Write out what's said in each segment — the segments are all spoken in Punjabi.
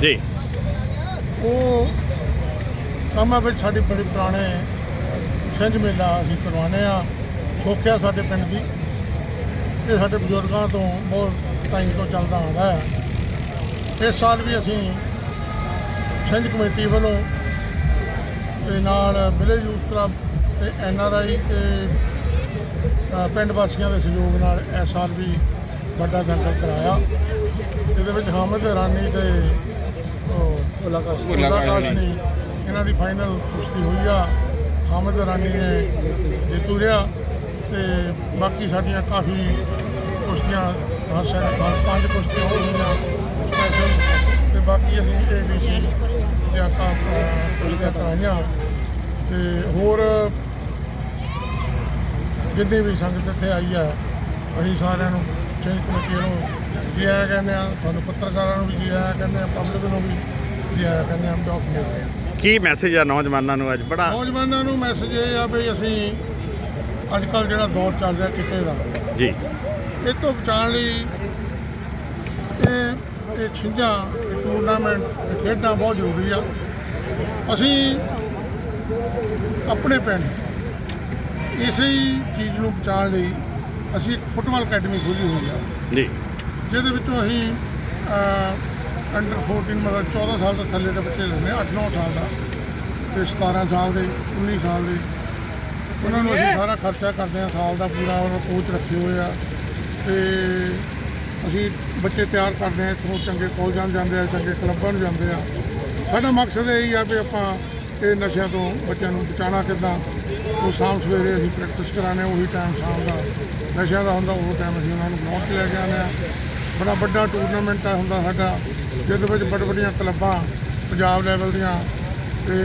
ਜੀ ਉਹ ਕੰਮਾਂ ਵਿੱਚ ਸਾਡੀ ਬੜੀ ਪੁਰਾਣੇ ਛਿੰਝ ਮੇਲਾ ਅਸੀਂ ਕਰਵਾਉਂਦੇ ਆ ਸੋਖਿਆ ਸਾਡੇ ਪਿੰਡ ਦੀ। ਇਹ ਸਾਡੇ ਬਜ਼ੁਰਗਾਂ ਤੋਂ ਬਹੁਤ ਟਾਈਮ ਤੋਂ ਚੱਲਦਾ ਆਉਂਦਾ ਹੈ। ਇਸ ਸਾਲ ਵੀ ਅਸੀਂ ਛਿੰਝ ਕਮੇਟੀ ਵੱਲੋਂ ਤੇ ਨਾਲ ਵਿਲੇਜ ਯੂਥ ਕਲੱਬ ਤੇ ਐਨ ਆਰ ਆਈ ਤੇ ਪਿੰਡ ਵਾਸੀਆਂ ਦੇ ਸਹਿਯੋਗ ਨਾਲ ਇਸ ਸਾਲ ਵੀ ਵੱਡਾ ਦੰਗਲ ਕਰਾਇਆ। ਇਹਦੇ ਵਿੱਚ ਹਾਮਦ ਰਾਨੀ ਤੇ ਉਹ ਮੁਲਾਕਾਤ ਇਹਨਾਂ ਦੀ ਫਾਈਨਲ ਕੁਸ਼ਤੀ ਹੋਈ ਆ। ਹਾਮਦ ਰਾਨੀ ਨੇ ਜਿੱਤੂ ਰਿਹਾ ਤੇ ਬਾਕੀ ਸਾਡੀਆਂ ਕਾਫੀ ਕੁਸ਼ਤੀਆਂ ਹਾਸਿਲ ਪੰਜ ਕੁਸ਼ਤੀਆਂ ਹੋਈਆਂ ਤੇ ਬਾਕੀ ਅਸੀਂ ਇਹ ਵੀ ਸੀ ਜਾਂ ਕੰਮ ਕੁਸ਼ਤੀਆਂ ਕਰਾਈਆਂ। ਤੇ ਹੋਰ ਜਿੰਨੀ ਵੀ ਸੰਗਤ ਇੱਥੇ ਆਈ ਆ ਅਸੀਂ ਸਾਰਿਆਂ ਨੂੰ ਚੇਂਜ ਕਮੇਟੀ ਨੂੰ ਜੀ ਆਇਆਂ ਕਹਿੰਦੇ ਆ ਤੁਹਾਨੂੰ ਪੱਤਰਕਾਰਾਂ ਨੂੰ ਵੀ ਜੀ ਆਇਆਂ ਕਹਿੰਦੇ ਆ ਪਬਲਿਕ ਨੂੰ ਵੀ ਜੀ ਆਇਆਂ ਕਹਿੰਦੇ ਆ ਡਾਕੂਮੈਂਟ ਕੀ ਮੈਸੇਜ ਆ ਨੌਜਵਾਨਾਂ ਨੂੰ ਅੱਜ? ਬੜਾ ਨੌਜਵਾਨਾਂ ਨੂੰ ਮੈਸੇਜ ਇਹ ਆ ਵੀ ਅਸੀਂ ਅੱਜ ਕੱਲ ਜਿਹੜਾ ਦੌਰ ਚੱਲ ਰਿਹਾ ਕਿਤੇ ਦਾ ਜੀ। ਇਹ ਤੋਂ ਬਚਾਉਣ ਲਈ ਇਹ ਇਹ ਛਿੰਝਾਂ ਟੂਰਨਾਮੈਂਟ ਖੇਡਾਂ ਬਹੁਤ ਜ਼ਰੂਰੀ ਆ। ਅਸੀਂ ਆਪਣੇ ਪਿੰਡ ਇਸੇ ਹੀ ਚੀਜ਼ ਨੂੰ ਬਚਾਉਣ ਲਈ ਅਸੀਂ ਇੱਕ ਫੁੱਟਬਾਲ ਅਕੈਡਮੀ ਖੋਲ੍ਹੀ ਹੋਈ ਆ। ਜੀ। ਜਿਹਦੇ ਵਿੱਚੋਂ ਅਸੀਂ ਅੰਡਰ 14 ਮਤਲਬ 14 ਸਾਲ ਤੋਂ ਥੱਲੇ ਦੇ ਬੱਚੇ ਲੈਂਦੇ 8-9 ਸਾਲ ਦਾ ਤੇ 17 ਸਾਲ ਦੇ 19 ਸਾਲ ਦੇ। ਉਹਨਾਂ ਨੂੰ ਅਸੀਂ ਸਾਰਾ ਖਰਚਾ ਕਰਦੇ ਹਾਂ ਸਾਲ ਦਾ ਪੂਰਾ ਉਹਨਾਂ ਕੋਚ ਰੱਖੇ ਹੋਏ ਆ। ਤੇ ਅਸੀਂ ਬੱਚੇ ਤਿਆਰ ਕਰਦੇ ਹਾਂ ਇੱਥੋਂ ਚੰਗੇ ਕਾਲਜਾਂ ਨੂੰ ਜਾਂਦੇ ਆ, ਚੰਗੇ ਕਲੱਬਾਂ ਨੂੰ ਜਾਂਦੇ ਆ। ਸਾਡਾ ਮਕਸਦ ਇਹ ਹੀ ਆ ਵੀ ਆਪਾਂ ਇਹ ਨਸ਼ਿਆਂ ਤੋਂ ਬੱਚਿਆਂ ਨੂੰ ਬਚਾਉਣਾ ਕਿੱਦਾਂ। ਉਹ ਸ਼ਾਮ ਸਵੇਰੇ ਅਸੀਂ ਪ੍ਰੈਕਟਿਸ ਕਰਾਉਂਦੇ ਹਾਂ ਉਹੀ ਟਾਈਮ ਸ਼ਾਮ ਦਾ ਨਸ਼ਿਆਂ ਦਾ ਹੁੰਦਾ, ਉਹ ਟਾਈਮ ਅਸੀਂ ਉਹਨਾਂ ਨੂੰ ਗਰਾਊਂਡ 'ਚ ਲੈ ਕੇ ਆਉਂਦੇ ਹਾਂ ਬੜਾ ਵੱਡਾ ਟੂਰਨਾਮੈਂਟ ਹੁੰਦਾ ਸਾਡਾ ਜਿਹਦੇ ਵਿੱਚ ਵੱਡ ਵੱਡੀਆਂ ਕਲੱਬਾਂ ਪੰਜਾਬ ਲੈਵਲ ਦੀਆਂ ਤੇ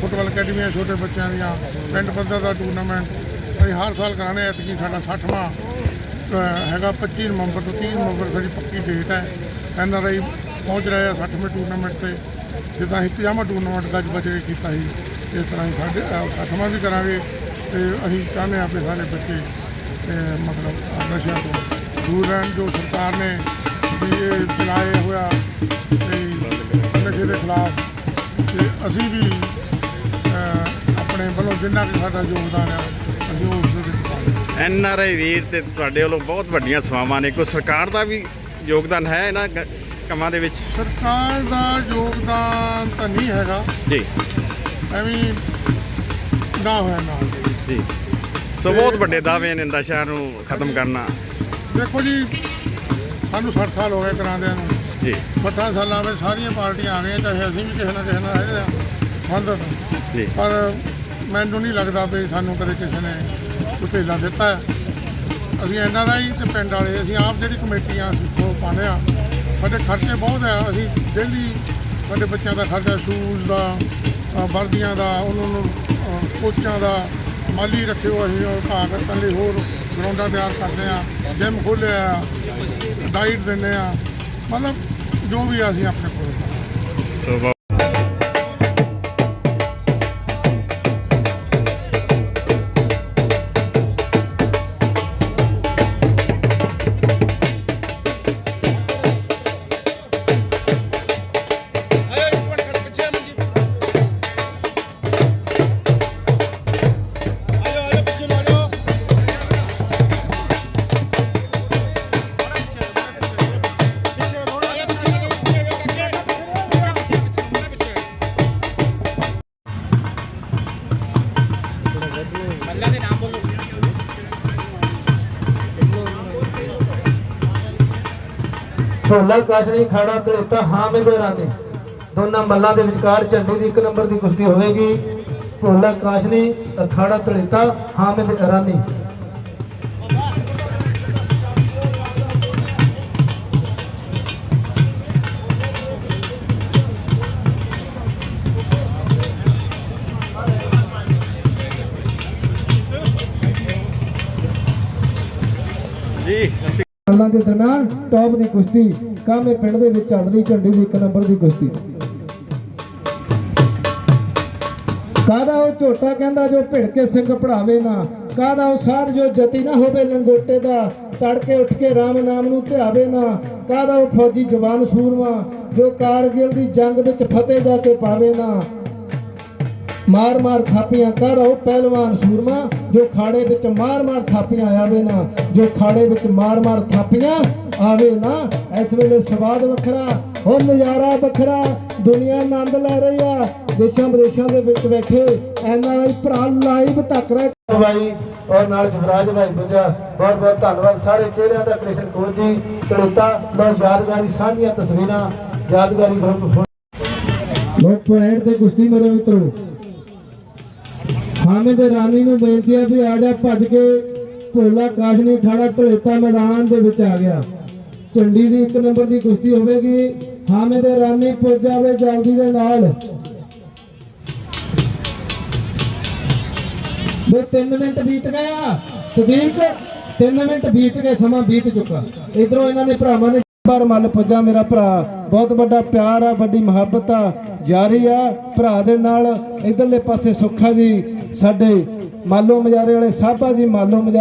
ਫੁੱਟਬਾਲ ਅਕੈਡਮੀਆਂ ਛੋਟੇ ਬੱਚਿਆਂ ਦੀਆਂ ਪਿੰਡ ਪੱਧਰ ਦਾ ਟੂਰਨਾਮੈਂਟ ਅਸੀਂ ਹਰ ਸਾਲ ਕਰਾਉਂਦੇ ਐਤਕੀ ਸਾਡਾ 60ਵਾਂ ਹੈਗਾ 25 ਨਵੰਬਰ ਤੋਂ 30 ਨਵੰਬਰ ਸਾਡੀ ਪੱਕੀ ਡੇਟ ਹੈ। ਐਨ ਆਰ ਆਈ ਪਹੁੰਚ ਰਹੇ ਆ 60ਵੇਂ ਟੂਰਨਾਮੈਂਟ ਤੇ ਜਿੱਦਾਂ ਅਸੀਂ 50ਵਾਂ ਟੂਰਨਾਮੈਂਟ ਦਾ ਅੱਜ ਕੇ ਕੀਤਾ ਸੀ ਇਸ ਤਰ੍ਹਾਂ ਹੀ ਸਾਡੇ ਅਹ, 60ਵਾਂ ਵੀ ਕਰਾਂਗੇ ਤੇ ਅਸੀਂ ਚਾਹੁੰਦੇ ਹਾਂ ਕਿ ਸਾਰੇ ਬੱਚੇ ਮਤਲਬ ਨਸ਼ਿਆਂ ਤੋਂ ਦੂਰ ਰਹਿਣ ਜੋ ਸਰਕਾਰ ਨੇ ਵੀ ਇਹ ਚਲਾਏ ਹੋਇਆ ਨਸ਼ੇ ਦੇ ਖਿਲਾਫ ਤੇ ਅਸੀਂ ਵੀ ਆਪਣੇ ਵੱਲੋਂ ਜਿੰਨਾ ਕਿ ਸਾਡਾ ਯੋਗਦਾਨ ਹੈ ਅਸੀਂ ਉਸ ਦੇ ਵਿੱਚ ਪਾਉਂਦੇ ਐਨ ਆਰ ਆਈ ਵੀਰ ਤੇ ਤੁਹਾਡੇ ਵੱਲੋਂ ਬਹੁਤ ਵੱਡੀਆਂ ਸੇਵਾਵਾਂ ਨੇ। ਕੋਈ ਸਰਕਾਰ ਦਾ ਵੀ ਯੋਗਦਾਨ ਹੈ ਇਹਨਾਂ ਕੰਮਾਂ ਦੇ ਵਿੱਚ? ਸਰਕਾਰ ਦਾ ਯੋਗਦਾਨ ਤਾਂ ਨਹੀਂ ਹੈਗਾ। ਜੀ। ਐਵੇਂ ਨਾ ਹੋਇਆ ਨਾ ਜੀ। ਸੋ ਬਹੁਤ ਵੱਡੇ ਦਾਅਵੇ ਨੇ ਨਸ਼ਾ ਨੂੰ ਖਤਮ ਕਰਨਾ। ਦੇਖੋ ਜੀ ਸਾਨੂੰ 60 ਸਾਲ ਹੋ ਗਏ ਕਰਾਉਂਦਿਆਂ ਨੂੰ। ਜੀ। 60 ਸਾਲਾਂ ਵਿੱਚ ਸਾਰੀਆਂ ਪਾਰਟੀਆਂ ਆ ਗਈਆਂ ਚਾਹੇ ਅਸੀਂ ਵੀ ਕਿਸੇ ਨਾ ਕਿਸੇ ਨਾਲ ਹੈਗੇ ਆ ਸੰਬੰਧ ਜੀ। ਪਰ ਮੈਨੂੰ ਨਹੀਂ ਲੱਗਦਾ ਵੀ ਸਾਨੂੰ ਕਦੇ ਕਿਸੇ ਨੇ ਢੇਲਾ ਦਿੱਤਾ। ਹੈ ਅਸੀਂ ਐਨ ਆਰ ਆਈ ਤੇ ਪਿੰਡ ਵਾਲੇ ਅਸੀਂ ਆਪ ਜਿਹੜੀ ਕਮੇਟੀਆਂ ਅਸੀਂ ਉਹ ਪਾਉਂਦੇ ਆ ਸਾਡੇ ਖਰਚੇ ਬਹੁਤ ਆ। ਅਸੀਂ ਡੇਲੀ ਸਾਡੇ ਬੱਚਿਆਂ ਦਾ ਖਰਚਾ ਸ਼ੂਜ਼ ਦਾ ਵਰਦੀਆਂ ਦਾ ਉਹਨਾਂ ਨੂੰ ਕੋਚਾਂ ਦਾ ਮਾਲੀ ਰੱਖੇ ਹੋ ਅਸੀਂ ਉਹ ਘਾਹ ਕੱਟਣ ਲਈ ਹੋਰ ਗਰਾਊਂਡਾਂ ਤਿਆਰ ਕਰਦੇ ਆ ਜਿਮ ਖੋਲ੍ਹਿਆ ਆ ਡਾਈਟ ਦਿੰਦੇ ਆ ਮਤਲਬ ਜੋ ਵੀ ਆ ਅਸੀਂ ਆਪਣੇ ਕੋਲ। ਸੋ ਢੋਲਾ ਕਾਸ਼ਣੀ ਖਾੜਾ ਤਲੇਤਾ ਹਾਮਿਦ ਰਾਨੀ ਦੋਨਾਂ ਮੱਲਾਂ ਦੇ ਵਿਚਕਾਰ ਝੰਡੇ ਦੀ ਇੱਕ ਨੰਬਰ ਦੀ ਕੁਸ਼ਤੀ ਹੋਵੇਗੀ। ਢੋਲਾ ਕਾਸ਼ਣੀ ਅਖਾੜਾ ਤਲੇਤਾ ਹਾਮਿਦ ਰਾਨੀ ਅਸੀਂ ਦੇ ਦਰਮਿਆਨ ਟੌਪ ਦੀ ਕੁਸ਼ਤੀ, ਕਾਮੇ ਪਿੰਡ ਦੇ ਵਿੱਚ ਚੱਲ ਰਹੀ ਝੰਡੇ ਦੀ ਇੱਕ ਨੰਬਰ ਦੀ ਕੁਸ਼ਤੀ। ਕਾਦਾ ਉਹ ਝੋਟਾ ਕਹਿੰਦਾ ਜੋ ਭਿੜ ਕੇ ਸਿੰਘ ਪੜਾਵੇ ਨਾ? ਕਾਦਾ ਉਹ ਸਾਧ ਜੋ ਜਤੀ ਨਾ ਹੋਵੇ ਲੰਗੋਟੇ ਦਾ? ਤੜਕੇ ਉੱਠ ਕੇ ਰਾਮ ਨਾਮ ਨੂੰ ਧਿਆਵੇ ਨਾ? ਕਾਹਦਾ ਉਹ ਫੌਜੀ ਜਵਾਨ ਸੂਰਮਾ ਜੋ ਕਾਰਗਿਲ ਦੀ ਜੰਗ ਵਿੱਚ ਫਤਿਹ ਜਾ ਕੇ ਪਾਵੇ ਨਾ? ਮਾਰ ਮਾਰ ਥਾਪੀਆਂ ਕਰ ਉਹ ਪਹਿਲਵਾਨ ਸੂਰਮਾ ਜੋ ਖਾੜੇ ਵਿੱਚ ਮਾਰ ਮਾਰ ਥਾਪੀਆਂ ਆਵੇ ਨਾ ਜੋ ਖਾੜੇ ਵਿੱਚ ਮਾਰ ਮਾਰ ਥਾਪੀਆਂ ਆਵੇ ਨਾ ਇਸ ਵੇਲੇ ਸਵਾਦ ਵੱਖਰਾ ਉਹ ਨਜ਼ਾਰਾ ਵੱਖਰਾ ਦੁਨੀਆ ਆਨੰਦ ਲੈ ਰਹੀ ਆ। ਦੇਸ਼ਾਂ ਵਿਦੇਸ਼ਾਂ ਦੇ ਵਿੱਚ ਬੈਠੇ ਐਨਆਰਆਈ ਭਰਾ ਲਾਈਵ ਤੱਕ ਰਿਹਾ ਭਾਈ ਔਰ ਨਾਲ ਜਵਰਾਜ ਭਾਈ ਪੁੱਜਾ ਬਹੁਤ ਬਹੁਤ ਧੰਨਵਾਦ। ਸਾਰੇ ਚਿਹਰਿਆਂ ਦਾ ਕ੍ਰਿਸ਼ਨ ਕੋਚ ਜੀ ਕਲੇਤਾ ਲੋ ਯਾਦਗਾਰੀ ਸਾਂਝੀਆਂ ਤਸਵੀਰਾਂ ਯਾਦਗਾਰੀ ਗਰੁੱਪ ਫੋਟੋ ਲੋ ਪੁਆਇੰਟ ਤੇ ਕੁਸ਼ਤੀ ਮੇਰੇ ਮਿੱਤਰੋ ਹਾਮਿਦ ਰਾਣੀ ਨੂੰ ਬੇਨਤੀ ਹੈ ਵੀ ਆ ਜਾ ਭੱਜ ਕੇ ਭੋਲਾ ਕਾਸ਼ਨੀ ਖਾੜਾ ਧਲੇਤਾ ਮੈਦਾਨ ਦੇ ਵਿੱਚ ਆ ਗਿਆ। ਝੰਡੀ ਦੀ ਇੱਕ ਨੰਬਰ ਦੀ ਕੁਸ਼ਤੀ ਹੋਵੇਗੀ। ਹਾਮਿਦ ਰਾਣੀ ਪੁੱਜ ਜਾਵੇ ਜਲਦੀ ਦੇ ਨਾਲ। ਬਈ 3 ਮਿੰਟ ਬੀਤ ਗਿਆ ਸਦੀਕ 3 ਮਿੰਟ ਬੀਤ ਗਏ, ਸਮਾਂ ਬੀਤ ਚੁੱਕਾ। ਇਧਰੋਂ ਇਹਨਾਂ ਨੇ ਭਰਾਵਾਂ ਨੇ ਬਾਰ ਮੱਲ ਪੁੱਜਾ ਮੇਰਾ ਭਰਾ। ਬਹੁਤ ਵੱਡਾ ਪਿਆਰ ਆ, ਵੱਡੀ ਮੁਹੱਬਤ ਆ, ਜਾਰੀ ਆ। ਭਰਾ ਦੇ ਨਾਲ ਇਧਰਲੇ ਪਾਸੇ ਸੁੱਖਾ ਜੀ ਸਾਡੇ ਮਾਲੋ ਮਜਾਰੇ ਵਾਲੇ ਸਾਬਾ ਜੀ ਮਾਲੋ ਮਜਾ